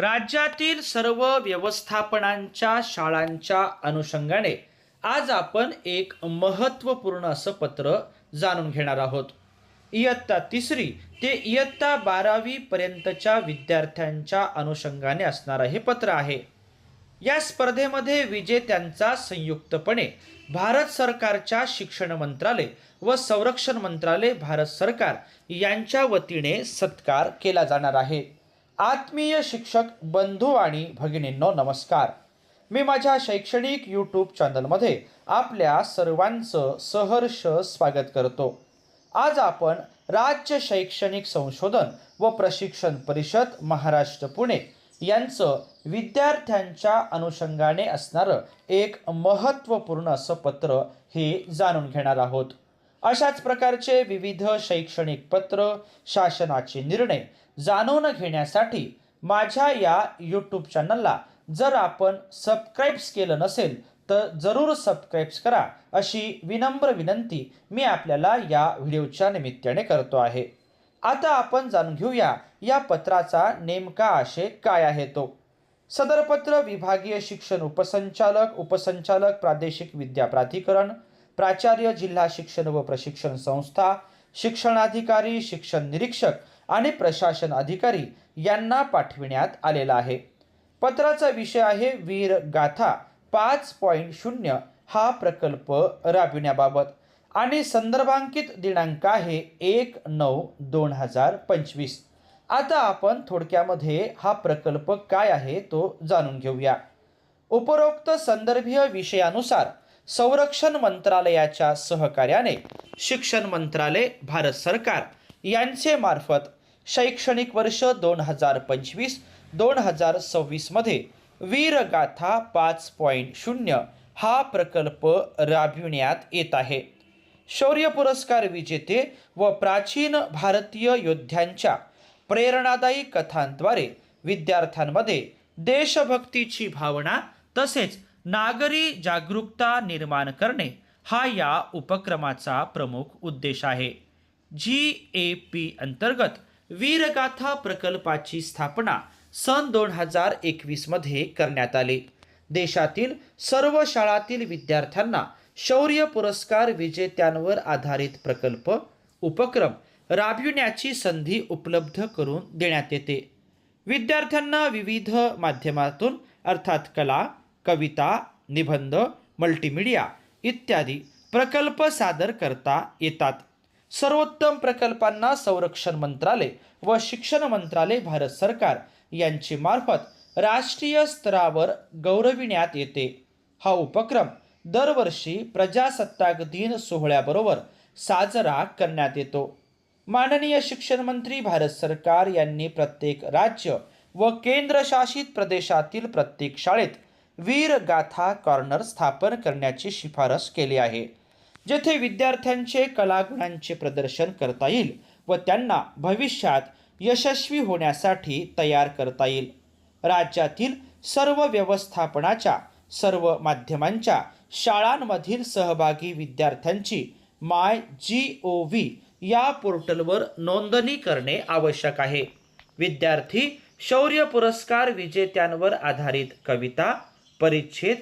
राज्यातील सर्व व्यवस्थापनांच्या शाळांच्या अनुषंगाने आज आपण एक महत्त्वपूर्ण असं पत्र जाणून घेणार आहोत. इयत्ता तिसरी ते इयत्ता बारावी पर्यंतच्या विद्यार्थ्यांच्या अनुषंगाने असणारं हे पत्र आहे. या स्पर्धेमध्ये विजेत्यांचा संयुक्तपणे भारत सरकारच्या शिक्षण मंत्रालय व संरक्षण मंत्रालय भारत सरकार यांच्या वतीने सत्कार केला जाणार आहे. आत्मीय शिक्षक बंधू आणि भगिनींनो नमस्कार. मी माझ्या शैक्षणिक यूट्यूब चॅनलमध्ये आपल्या सर्वांचं सहर्ष स्वागत करतो. आज आपण राज्य शैक्षणिक संशोधन व प्रशिक्षण परिषद महाराष्ट्र पुणे यांचं विद्यार्थ्यांच्या अनुषंगाने असणारं एक महत्त्वपूर्ण असं पत्र हे जाणून घेणार आहोत. अशाच प्रकारचे विविध शैक्षणिक पत्र शासनाचे निर्णय जाणून घेण्यासाठी माझ्या या यूट्यूब चॅनलला जर आपण सबस्क्राईब्स केलं नसेल तर जरूर सबस्क्राईब्स करा अशी विनम्र विनंती मी आपल्याला या व्हिडिओच्या निमित्ताने करतो आहे. आता आपण जाणून घेऊया या पत्राचा नेमका आशय काय आहे तो. सदरपत्र विभागीय शिक्षण उपसंचालक उपसंचालक प्रादेशिक विद्या प्राधिकरण प्राचार्य जिल्हा शिक्षण व प्रशिक्षण संस्था शिक्षणाधिकारी शिक्षण निरीक्षक आणि प्रशासन अधिकारी यांना पाठविण्यात आलेला आहे. पत्राचा विषय आहे वीर गाथा पाच पॉईंट शून्य हा प्रकल्प राबविण्याबाबत आणि संदर्भांकित दिनांक आहे एक नऊ दोन हजार पंचवीस. आता आपण थोडक्यामध्ये हा प्रकल्प काय आहे तो जाणून घेऊया. उपरोक्त संदर्भीय विषयानुसार संरक्षण मंत्रालयाच्या सहकार्याने शिक्षण मंत्रालय भारत सरकार यांचे मार्फत शैक्षणिक वर्ष दोन हजार पंचवीस दोन हजार सव्वीसमध्ये वीरगाथा पाच पॉईंट शून्य हा प्रकल्प राबविण्यात येत आहे. शौर्य पुरस्कार विजेते व प्राचीन भारतीय योद्ध्यांच्या प्रेरणादायी कथांद्वारे विद्यार्थ्यांमध्ये देशभक्तीची भावना तसेच नागरी जागरूकता निर्माण करणे हा या उपक्रमाचा प्रमुख उद्देश आहे. जी ए पी अंतर्गत वीरगाथा प्रकल्पाची स्थापना सन दोन हजार एकवीसमध्ये करण्यात आली. देशातील सर्व शाळातील विद्यार्थ्यांना शौर्य पुरस्कार विजेत्यांवर आधारित प्रकल्प उपक्रम राबविण्याची संधी उपलब्ध करून देण्यात येते. विद्यार्थ्यांना विविध माध्यमातून अर्थात कला कविता निबंध मल्टीमीडिया इत्यादी प्रकल्प सादर करता येतात. सर्वोत्तम प्रकल्पांना संरक्षण मंत्रालय व शिक्षण मंत्रालय भारत सरकार यांची मार्फत राष्ट्रीय स्तरावर गौरविण्यात येते. हा उपक्रम दरवर्षी प्रजासत्ताक दिन सोहळ्याबरोबर साजरा करण्यात येतो. माननीय शिक्षण मंत्री भारत सरकार यांनी प्रत्येक राज्य व केंद्रशासित प्रदेशातील प्रत्येक शाळेत वीरगाथा कॉर्नर स्थापन करण्याची शिफारस केली आहे जेथे विद्यार्थ्यांचे कलागुणांचे प्रदर्शन करता येईल व त्यांना भविष्यात यशस्वी होण्यासाठी तयार करता येईल. राज्यातील सर्व व्यवस्थापनाच्या सर्व माध्यमांच्या शाळांमधील सहभागी विद्यार्थ्यांची माय जी ओ व्ही या पोर्टलवर नोंदणी करणे आवश्यक आहे. विद्यार्थी शौर्य पुरस्कार विजेत्यांवर आधारित कविता परिच्छेद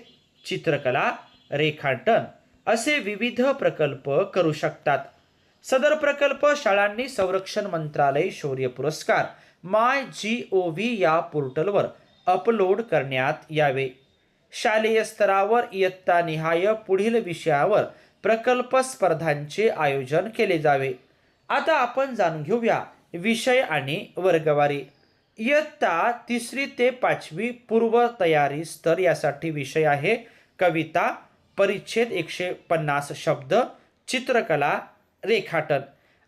चित्रकला रेखाटन असे विविध प्रकल्प करू शकतात. सदर प्रकल्प शाळांनी संरक्षण मंत्रालय शौर्य पुरस्कार माय जी ओ व्ही या पोर्टलवर अपलोड करण्यात यावे. शालेय स्तरावर इयत्तानिहाय पुढील विषयावर प्रकल्प स्पर्धांचे आयोजन केले जावे. आता आपण जाणून घेऊया विषय आणि वर्गवारी. इयत्ता तिसरी ते पाचवी पूर्वतयारी स्तर यासाठी विषय आहे. कविता परिच्छेद एकशे पन्नास शब्द चित्रकला रेखाटन.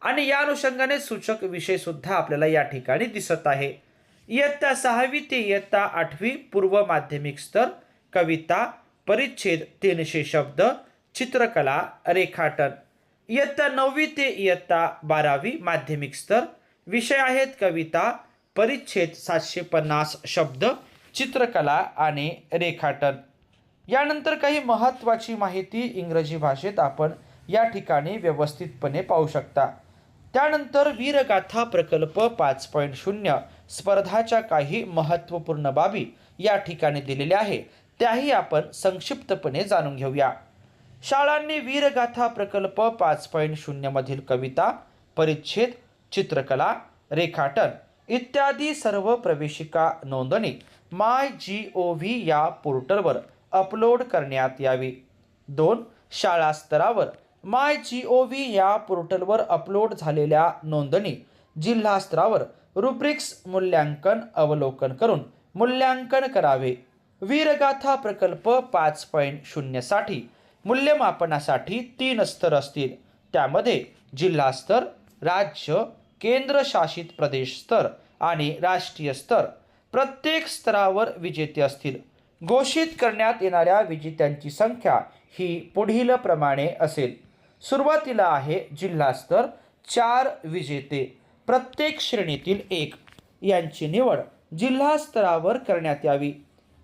आणि या अनुषंगाने सूचक विषयसुद्धा आपल्याला या ठिकाणी दिसत आहे. इयत्ता सहावी ते इयत्ता आठवी पूर्व माध्यमिक स्तर कविता परिच्छेद तीनशे शब्द चित्रकला रेखाटन. इयत्ता नववी ते इयत्ता बारावी माध्यमिक स्तर विषय आहेत कविता परिच्छेद सातशे पन्नास शब्द चित्रकला आणि रेखाटन. यानंतर काही महत्त्वाची माहिती इंग्रजी भाषेत आपण या ठिकाणी व्यवस्थितपणे पाहू शकता. त्यानंतर वीरगाथा प्रकल्प पाच पॉईंट शून्य स्पर्धाच्या काही महत्त्वपूर्ण बाबी या ठिकाणी दिलेल्या आहे त्याही आपण संक्षिप्तपणे जाणून घेऊया. शाळांनी वीरगाथा प्रकल्प पाच पॉईंट शून्यमधील कविता परिच्छेद चित्रकला रेखाटन इत्यादी सर्व प्रवेशिका नोंदणी माय जी ओ व्ही या पोर्टलवर अपलोड करण्यात यावी. दोन शाळा स्तरावर माय जी ओ व्ही या पोर्टलवर अपलोड झालेल्या नोंदणी जिल्हा स्तरावर रुब्रिक्स मूल्यांकन अवलोकन करून मूल्यांकन करावे. वीरगाथा प्रकल्प पाच पॉईंट शून्यसाठी मूल्यमापनासाठी तीन स्तर असतील. त्यामध्ये जिल्हा स्तर राज्य केंद्रशासित प्रदेश स्तर आणि राष्ट्रीय स्तर प्रत्येक स्तरावर विजेते असतील. घोषित करण्यात येणाऱ्या विजेत्यांची संख्या ही पुढील प्रमाणे असेल. सुरुवातीला आहे जिल्हा स्तर चार विजेते. प्रत्येक श्रेणीतील एक. यांची निवड जिल्हा स्तरावर करण्यात यावी.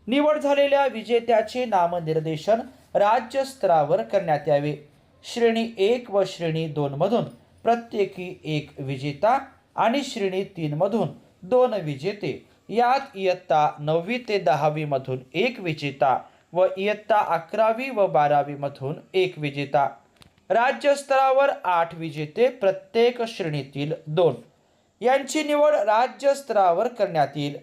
निवड झालेल्या विजेत्याचे नामनिर्देशन राज्य स्तरावर करण्यात यावे. श्रेणी एक व श्रेणी दोनमधून प्रत्येकी एक विजेता आणि श्रेणी तीनमधून दोन विजेते. यात इयत्ता नववी ते दहावीमधून एक विजेता व इयत्ता अकरावी व बारावीमधून एक विजेता. राज्यस्तरावर आठ विजेते प्रत्येक श्रेणीतील दोन. यांची निवड राज्यस्तरावर करण्यात येईल.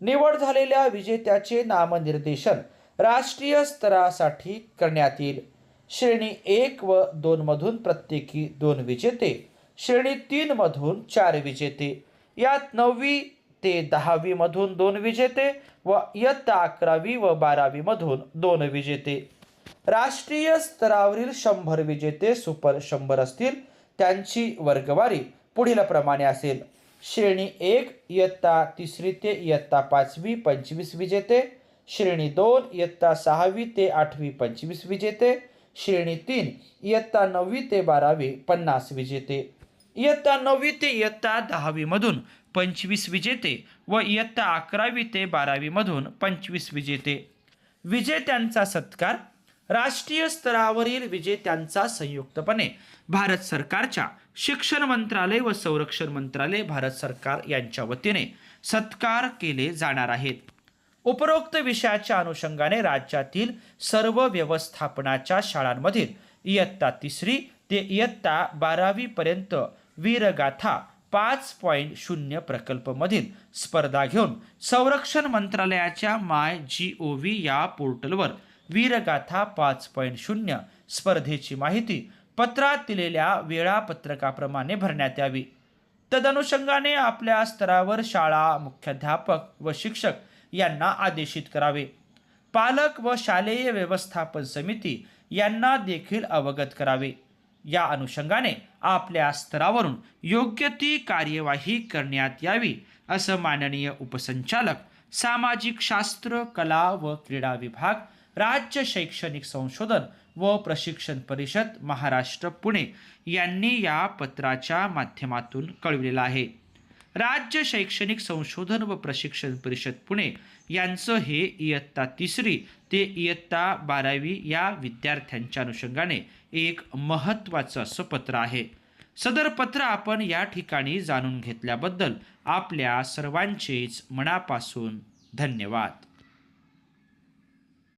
निवड झालेल्या विजेत्याचे नामनिर्देशन राष्ट्रीय स्तरासाठी करण्यात येईल. श्रेणी एक व दोनमधून प्रत्येकी दोन विजेते. श्रेणी तीनमधून चार विजेते. यात नववी ते दहावीमधून दोन विजेते व इयत्ता अकरावी व बारावीमधून दोन विजेते. राष्ट्रीय स्तरावरील शंभर विजेते सुपर शंभर असतील त्यांची वर्गवारी पुढील प्रमाणे असेल. श्रेणी एक इयत्ता तिसरी ते इयत्ता पाचवी पंचवीस विजेते. श्रेणी दोन इयत्ता सहावी ते आठवी पंचवीस विजेते. श्रेणी तीन इयत्ता नववी ते बारावी पन्नास विजेते. इयत्ता नववी ते इयत्ता दहावीमधून पंचवीस विजेते व इयत्ता अकरावी ते बारावीमधून पंचवीस विजेते. विजेत्यांचा सत्कार राष्ट्रीय स्तरावरील विजेत्यांचा संयुक्तपणे भारत सरकारच्या शिक्षण मंत्रालय व संरक्षण मंत्रालय भारत सरकार यांच्या वतीने सत्कार केले जाणार आहेत. उपरोक्त विषयाच्या अनुषंगाने राज्यातील सर्व व्यवस्थापनाच्या शाळांमधील इयत्ता तिसरी ते इयत्ता बारावीपर्यंत वीरगाथा पाच पॉईंट शून्य प्रकल्पमधील स्पर्धा घेऊन संरक्षण मंत्रालयाच्या माय जी ओ व्ही या पोर्टलवर वीरगाथा पाच पॉईंट शून्य स्पर्धेची माहिती पत्रात दिलेल्या वेळापत्रकाप्रमाणे भरण्यात यावी. तदनुषंगाने आपल्या स्तरावर शाळा मुख्याध्यापक व शिक्षक यांना आदेशित करावे. पालक व शालेय व्यवस्थापन समिती यांना देखील अवगत करावे. या अनुषंगाने आपल्या स्तरावरून योग्य ती कार्यवाही करण्यात यावी असं माननीय उपसंचालक सामाजिक शास्त्र कला व क्रीडा विभाग राज्य शैक्षणिक संशोधन व प्रशिक्षण परिषद महाराष्ट्र पुणे यांनी या पत्राच्या माध्यमातून कळविलेलं आहे. राज्य शैक्षणिक संशोधन व प्रशिक्षण परिषद पुणे यांचं हे इयत्ता तिसरी ते इयत्ता बारावी या विद्यार्थ्यांच्या अनुषंगाने एक महत्त्वाचं असं पत्र आहे. सदर पत्र आपण या ठिकाणी जाणून घेतल्याबद्दल आपल्या सर्वांचेच मनापासून धन्यवाद.